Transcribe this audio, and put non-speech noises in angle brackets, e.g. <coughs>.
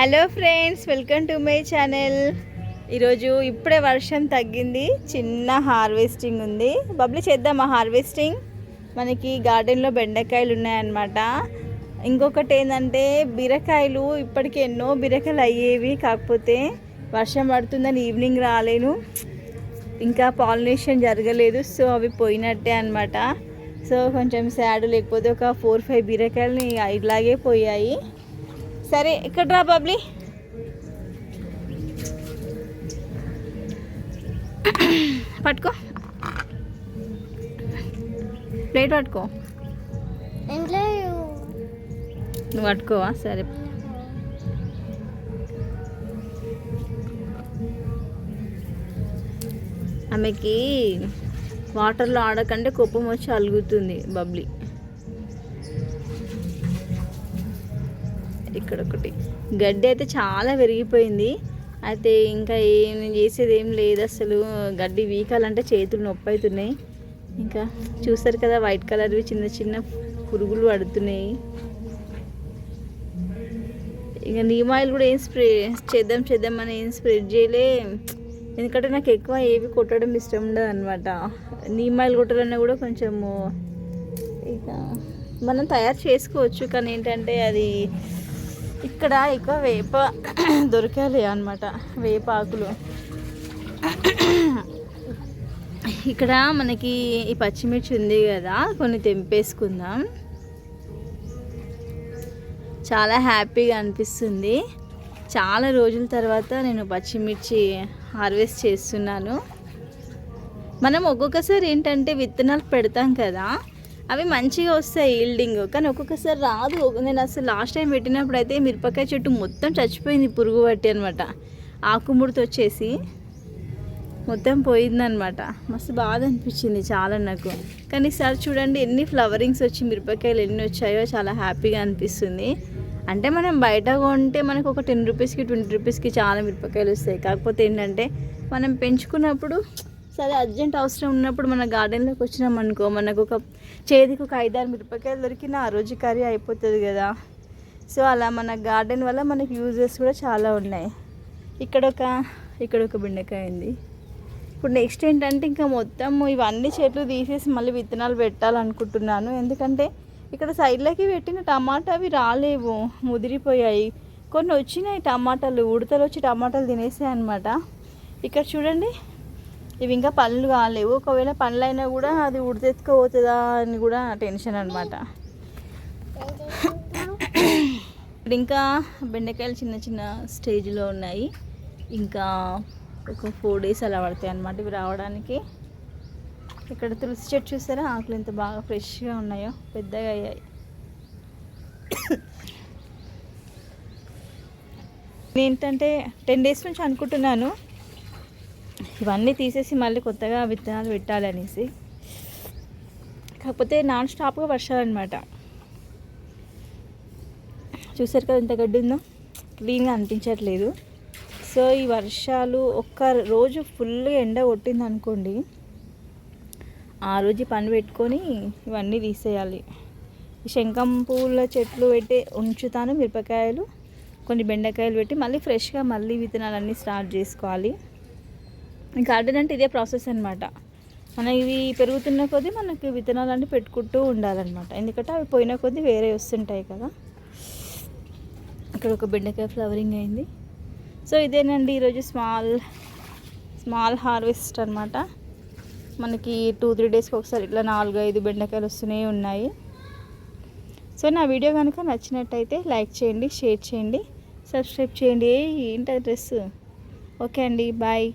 Hello friends welcome to my channel. ఈరోజు ఇప్పుడే వర్షం తగ్గింది చిన్న హార్వెస్టింగ్ ఉంది. బబ్లీ చేద్దామా హార్వెస్టింగ్. మనకి గార్డెన్లో బెండకాయలు ఉన్నాయన్నమాట. ఇంకొకటి ఏంటంటే బీరకాయలు ఇప్పటికి ఎన్నో బీరకాయలు అయ్యేవి కాకపోతే వర్షం పడుతుందని ఈవినింగ్ రాలేను. ఇంకా పాలినేషన్ జరగలేదు సో అవి పోయినట్టే అనమాట సో కొంచెం సాడ్ లేకపోతే ఒక ఫోర్ ఫైవ్ బీరకాయలు ఇలాగే పోయాయి. సరే ఇక్కడ రా బబ్లీ. పట్టుకో. ప్లేట్ పట్టుకో. నువ్వు పట్టుకోవా? సరే. ఆమెకి వాటర్లో ఆడకంటే కోపం వచ్చి అలుగుతుంది బబ్లీ. ఇక్కడ ఒకటి గడ్డి అయితే చాలా పెరిగిపోయింది అయితే ఇంకా ఏం చేసేది ఏం లేదు అసలు. గడ్డి వీకాలంటే చేతులు నొప్పి అవుతున్నాయి ఇంకా చూస్తారు కదా వైట్ కలర్వి చిన్న చిన్న పురుగులు పడుతున్నాయి. ఇంకా నీమ్ ఆయిల్ కూడా ఏం స్ప్రే చేద్దాం చేద్దాం అని ఏం స్ప్రెడ్ చేయలే. ఎందుకంటే నాకు ఎక్కువ ఏవి కొట్టడం ఇష్టం ఉండదు అనమాట నీమ్ ఆయిల్ కొట్టాలన్నా కూడా కొంచెము ఇక మనం తయారు చేసుకోవచ్చు. కానీ ఏంటంటే అది ఇక్కడ ఎక్కువ వేప <coughs> దొరకాలి అనమాట వేప ఆకులు. <coughs> ఇక్కడ మనకి ఈ పచ్చిమిర్చి ఉంది కదా కొన్ని తెంపేసుకుందాం. చాలా హ్యాపీగా అనిపిస్తుంది. చాలా రోజుల తర్వాత నేను పచ్చిమిర్చి హార్వెస్ట్ చేస్తున్నాను. మనం ఒక్కొక్కసారి ఏంటంటే విత్తనాలు పెడతాం కదా అవి మంచిగా వస్తాయి ఈల్డింగ్ కానీ ఒక్కొక్కసారి రాదు. నేను అసలు లాస్ట్ టైం పెట్టినప్పుడు అయితే మిరపకాయ చెట్టు మొత్తం చచ్చిపోయింది పురుగు పట్టి అనమాట ఆకుముడితో వచ్చేసి మొత్తం పోయిందనమాట మస్తు బాధ అనిపించింది చాలా నాకు. కానీ ఈసారి చూడండి ఎన్ని ఫ్లవరింగ్స్ వచ్చి మిరపకాయలు ఎన్ని వచ్చాయో చాలా హ్యాపీగా అనిపిస్తుంది. అంటే మనం బయట కొంటే మనకు ఒక టెన్ రూపీస్కి ట్వంటీ రూపీస్కి చాలా మిరపకాయలు వస్తాయి. కాకపోతే ఏంటంటే మనం పెంచుకున్నప్పుడు సరే అర్జెంట్ అవసరం ఉన్నప్పుడు మన గార్డెన్లోకి వచ్చినాం అనుకో మనకు ఒక చేతికి ఒక ఐదారు మిరపకాయలు దొరికిన ఆ రోజు కర్రీ అయిపోతుంది కదా. సో అలా మన గార్డెన్ వల్ల మనకి యూజెస్ కూడా చాలా ఉన్నాయి. ఇక్కడ ఒక ఇక్కడ ఒక బెండకాయ ఉంది. ఇప్పుడు నెక్స్ట్ ఏంటంటే ఇంకా మొత్తం ఇవన్నీ చెట్లు తీసేసి మళ్ళీ విత్తనాలు పెట్టాలనుకుంటున్నాను. ఎందుకంటే ఇక్కడ సైడ్లోకి పెట్టిన టమాటా అవి రాలేవు ముదిరిపోయాయి. కొన్ని వచ్చినాయి టమాటాలు ఉడతలు వచ్చి టమాటాలు తినేసాయి అనమాట ఇక్కడ చూడండి ఇవి ఇంకా పనులు కాలేవు. ఒకవేళ పనులు అయినా కూడా అది ఉడతెత్తుకోపోతుందా అని కూడా టెన్షన్ అనమాట ఇప్పుడు ఇంకా బెండకాయలు చిన్న చిన్న స్టేజ్లో ఉన్నాయి. ఇంకా ఒక ఫోర్ డేస్ అలా పడతాయి అనమాట ఇవి రావడానికి. ఇక్కడ తులసి చెట్టు చూసారా? ఆకులు ఎంత బాగా ఫ్రెష్గా ఉన్నాయో పెద్దగా అయ్యాయి. ఏంటంటే టెన్ డేస్ నుంచి అనుకుంటున్నాను. ఇవన్నీ తీసేసి మళ్ళీ కొత్తగా విత్తనాలు పెట్టాలనేసి. కాకపోతే నాన్ స్టాప్గా వర్షాలు అనమాట చూసారు కదా ఎంత గడ్డి ఉందో? క్లీన్గా అనిపించట్లేదు. సో ఈ వర్షాలు ఒక్క రోజు ఫుల్గా ఎండ కొట్టింది అనుకోండి ఆ రోజు పని పెట్టుకొని ఇవన్నీ తీసేయాలి. ఈ శంఖం పూల చెట్లు పెట్టి ఉంచుతాను మిరపకాయలు కొన్ని బెండకాయలు పెట్టి మళ్ళీ ఫ్రెష్గా మళ్ళీ విత్తనాలన్నీ స్టార్ట్ చేసుకోవాలి. గార్డెన్ అంటే ఇదే ప్రాసెస్ అనమాట మన ఇవి పెరుగుతున్న కొద్దీ మనకి విత్తనాలు అంటే పెట్టుకుంటూ ఉండాలన్నమాట. ఎందుకంటే అవి పోయిన కొద్దీ వేరే వస్తుంటాయి కదా. ఇక్కడ ఒక బెండకాయ ఫ్లవరింగ్ అయింది. సో ఇదేనండి ఈరోజు స్మాల్ స్మాల్ హార్వెస్ట్ అనమాట మనకి టూ త్రీ డేస్కి ఒకసారి ఇట్లా నాలుగు ఐదు బెండకాయలు వస్తూనే ఉన్నాయి. సో నా వీడియో కనుక నచ్చినట్టయితే లైక్ చేయండి షేర్ చేయండి సబ్స్క్రైబ్ చేయండి. ఏంటి డ్రెస్ ఓకే అండి బాయ్.